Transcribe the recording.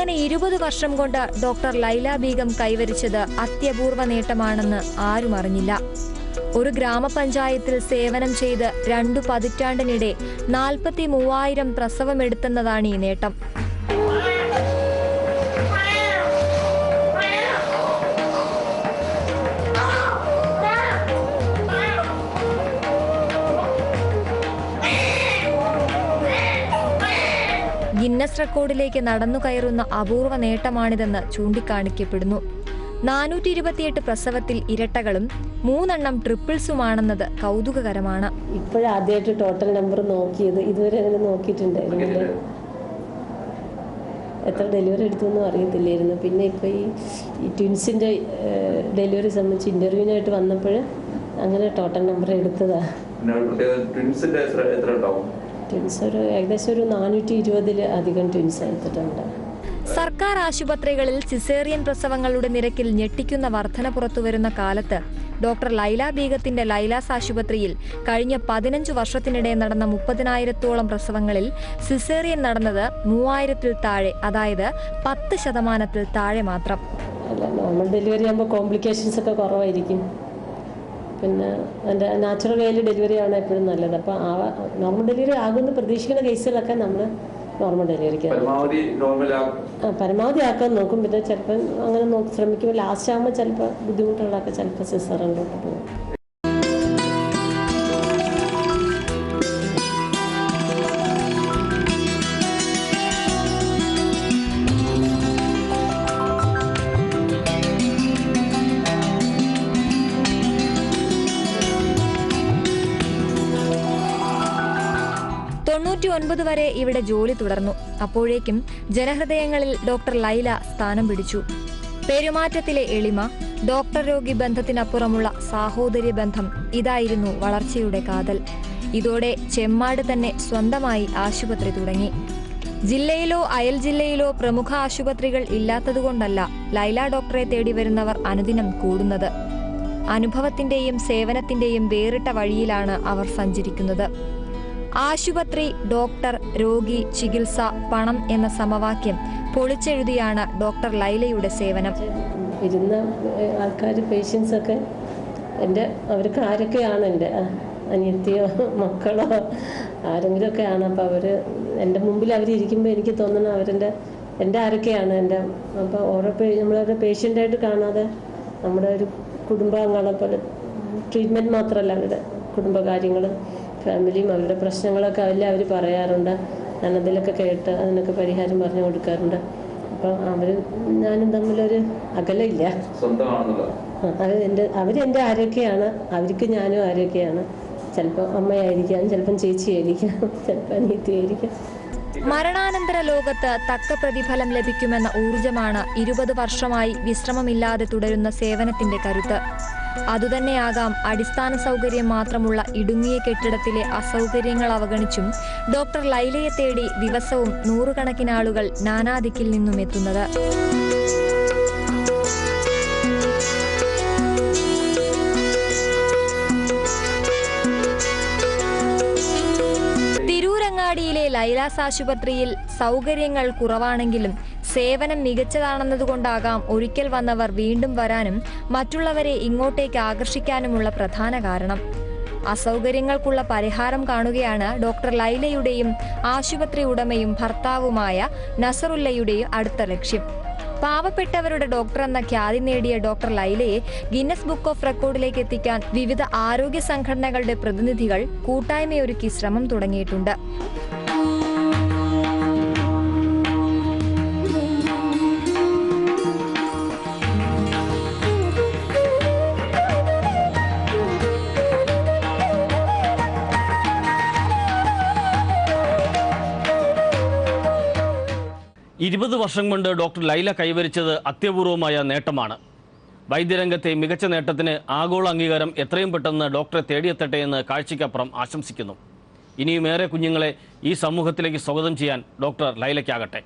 അങ്ങനെ ഇരുപത് വർഷം കൊണ്ട് ഡോക്ടർ ലൈല ബീഗം കൈവരിച്ചത് അത്യപൂർവ നേട്ടമാണെന്ന് ആരും അറിഞ്ഞില്ല. ഒരു ഗ്രാമപഞ്ചായത്തിൽ സേവനം ചെയ്ത് രണ്ടു പതിറ്റാണ്ടിനിടെ നാൽപ്പത്തി മൂവായിരം പ്രസവമെടുത്തെന്നതാണ് ഈ നേട്ടം. ഗിന്നസ് റെക്കോർഡിലേക്ക് നടന്നു കയറുന്ന അപൂർവ നേട്ടമാണിതെന്ന് ചൂണ്ടിക്കാണിക്കപ്പെടുന്നു. നാനൂറ്റി ഇരുപത്തിയെട്ട് പ്രസവത്തിൽ ഇരട്ടകളും മൂന്നെണ്ണം ട്രിപ്പിൾസുമാണെന്നത് കൗതുകകരമാണ്. ഇപ്പോഴാദ്യമായിട്ട് ടോട്ടൽ നമ്പർ നോക്കിയത് ഇതുവരെ അങ്ങനെ നോക്കിയിട്ടുണ്ടായിരുന്നില്ല എത്ര ഡെലിവറി എടുത്തൊന്നും അറിയത്തില്ലായിരുന്നു. പിന്നെ ഇപ്പൊ ഈ ട്വിൻസിന്റെ ട്വിൻസിന്റെ ഡെലിവറി സംബന്ധിച്ച് ഇന്റർവ്യൂവിനായിട്ട് വന്നപ്പോൾ അങ്ങനെ ടോട്ടൽ നമ്പർ എടുത്തതാ. ട്വിൻസ് ഒരു ഏകദേശം ഒരു നാനൂറ്റി ഇരുപതിൽ അധികം ട്വിൻസ് എടുത്തിട്ടുണ്ട്. സർക്കാർ ആശുപത്രികളിൽ സിസേറിയൻ പ്രസവങ്ങളുടെ നിരക്കിൽ ഞെട്ടിക്കുന്ന വർധന പുറത്തുവരുന്ന കാലത്ത് ഡോക്ടർ ലൈല ബീഗത്തിന്റെ ലൈലാസ് ആശുപത്രിയിൽ കഴിഞ്ഞ പതിനഞ്ചു വർഷത്തിനിടെ നടന്ന മുപ്പതിനായിരത്തോളം പ്രസവങ്ങളിൽ സിസേറിയൻ നടന്നത് മൂവായിരത്തിൽ താഴെ അതായത് പത്ത് ശതമാനത്തിൽ താഴെ മാത്രം. അല്ല നോർമൽ ഡെലിവറി ആകുമ്പോൾ കോംപ്ലിക്കേഷൻസ് ഒക്കെ കുറവായിരിക്കും. പിന്നെ അതിന്റെ നാച്ചുറൽ വേയിൽ ഡെലിവറി ആണ് എപ്പോഴും നല്ലത്. അപ്പോൾ ആ നോർമൽ ഡെലിവറി ആകുമെന്ന് പ്രതീക്ഷിക്കുന്ന കേസുകളൊക്കെ നമ്മൾ നോർമൽ ഡെലിവറിക്ക് പരമാവധി നോർമൽ ആ, പരമാവധി ആക്കാൻ നോക്കും. പിന്നെ ചിലപ്പോൾ അങ്ങനെ നോക്കി ശ്രമിക്കുമ്പോൾ ലാസ്റ്റ് ആകുമ്പോൾ ചിലപ്പോൾ ബുദ്ധിമുട്ടുള്ളതൊക്കെ ചിലപ്പോൾ സിസറിലോട്ട് പോകും. തൊണ്ണൂറ്റി ഒൻപത് വരെ ഇവിടെ ജോലി തുടർന്നു. അപ്പോഴേക്കും ജനഹൃദയങ്ങളിൽ ഡോക്ടർ ലൈല സ്ഥാനം പിടിച്ചു. പെരുമാറ്റത്തിലെ എളിമ ഡോക്ടർ രോഗി ബന്ധത്തിനപ്പുറമുള്ള സാഹോദര്യ ബന്ധം ഇതായിരുന്നു വളർച്ചയുടെ കാതൽ. ഇതോടെ ചെമ്മാട് തന്നെ സ്വന്തമായി ആശുപത്രി തുടങ്ങി. ജില്ലയിലോ അയൽ ജില്ലയിലോ പ്രമുഖ ആശുപത്രികൾ ഇല്ലാത്തതുകൊണ്ടല്ല ലൈല ഡോക്ടറെ തേടി വരുന്നവർ അനുദിനം കൂടുന്നത്. അനുഭവത്തിന്റെയും സേവനത്തിന്റെയും വേറിട്ട വഴിയിലാണ് അവർ സഞ്ചരിക്കുന്നത്. ആശുപത്രി ഡോക്ടർ രോഗി ചികിത്സ പണം എന്ന സമവാക്യം പൊളിച്ചെഴുതിയാണ് ഡോക്ടർ ലൈലയുടെ സേവനം. ഇരുന്ന ആൾക്കാർ പേഷ്യൻസ് ഒക്കെ എന്റെ അവർക്ക് ആരൊക്കെയാണ് എന്റെ അനിയത്തിയോ മക്കളോ ആരെങ്കിലുമൊക്കെയാണ് അപ്പോൾ അവർ എന്റെ മുമ്പിൽ അവരിയ്ക്കുമ്പോൾ എനിക്ക് തോന്നുന്നു അവരെന്റെ എന്റെ ആരൊക്കെയാണ് എന്റെ അപ്പോൾ ഓരോ പേ നമ്മളൊരു പേഷ്യന്റായിട്ട് കാണാതെ നമ്മുടെ ഒരു കുടുംബാംഗങ്ങളെ പോലെ ട്രീറ്റ്മെന്റ് മാത്രമല്ല അവരുടെ കുടുംബകാര്യങ്ങൾ ഫാമിലിയും അവരുടെ പ്രശ്നങ്ങളൊക്കെ അതിൽ അവർ പറയാറുണ്ട്. ഞാനതിലൊക്കെ കേട്ട് അതിനൊക്കെ പരിഹാരം പറഞ്ഞു കൊടുക്കാറുണ്ട്. അപ്പം അവർ ഞാനും തമ്മിലൊരു ആ, അത് എന്റെ അവരെന്റെ ആരൊക്കെയാണ് അവർക്ക് ഞാനും ആരൊക്കെയാണ്. ചിലപ്പോൾ അമ്മയായിരിക്കാം ചിലപ്പം ചേച്ചിയായിരിക്കാം ചിലപ്പോൾ അനിയത്തിയായിരിക്കാം. മരണാനന്തര ലോകത്ത് തക്ക പ്രതിഫലം ലഭിക്കുമെന്ന ഊർജമാണ് ഇരുപത് വർഷമായി വിശ്രമമില്ലാതെ തുടരുന്ന സേവനത്തിന്റെ കരുത്ത്. അതുതന്നെയാകാം അടിസ്ഥാന സൗകര്യം മാത്രമുള്ള ഇടുങ്ങിയ കെട്ടിടത്തിലെ അസൗകര്യങ്ങൾ അവഗണിച്ചും ഡോക്ടർ ലൈലയെ തേടി ദിവസവും നൂറുകണക്കിന് ആളുകൾ നാനാദിക്കിൽ നിന്നും എത്തുന്നത്. തിരൂരങ്ങാടിയിലെ ലൈലാസ് ആശുപത്രിയിൽ സൗകര്യങ്ങൾ കുറവാണെങ്കിലും സേവനം മികച്ചതാണെന്നതുകൊണ്ടാകാം ഒരിക്കൽ വന്നവർ വീണ്ടും വരാനും മറ്റുള്ളവരെ ഇങ്ങോട്ടേക്ക് ആകർഷിക്കാനുമുള്ള പ്രധാന കാരണം. അസൗകര്യങ്ങൾക്കുള്ള പരിഹാരം കാണുകയാണ് ഡോക്ടർ ലൈലയുടെയും ആശുപത്രി ഉടമയും ഭർത്താവുമായ നസറുല്ലയുടെയും അടുത്ത ലക്ഷ്യം. പാവപ്പെട്ടവരുടെ ഡോക്ടർ എന്ന ഖ്യാതി നേടിയ ഡോക്ടർ ലൈലയെ ഗിന്നസ് ബുക്ക് ഓഫ് റെക്കോർഡിലേക്ക് എത്തിക്കാൻ വിവിധ ആരോഗ്യ സംഘടനകളുടെ പ്രതിനിധികൾ കൂട്ടായ്മയൊരുക്കി ശ്രമം തുടങ്ങിയിട്ടുണ്ട്. ഇരുപത് വർഷം കൊണ്ട് ഡോക്ടർ ലൈല കൈവരിച്ചത് അത്യപൂർവമായ നേട്ടമാണ്. വൈദ്യരംഗത്തെ മികച്ച നേട്ടത്തിന് ആഗോള അംഗീകാരം എത്രയും പെട്ടെന്ന് ഡോക്ടറെ തേടിയെത്തട്ടെ എന്ന് കാഴ്ചയ്ക്കപ്പുറം ആശംസിക്കുന്നു. ഇനിയും ഏറെ കുഞ്ഞുങ്ങളെ ഈ സമൂഹത്തിലേക്ക് സ്വാഗതം ചെയ്യാൻ ഡോക്ടർ ലൈലയ്ക്കാകട്ടെ.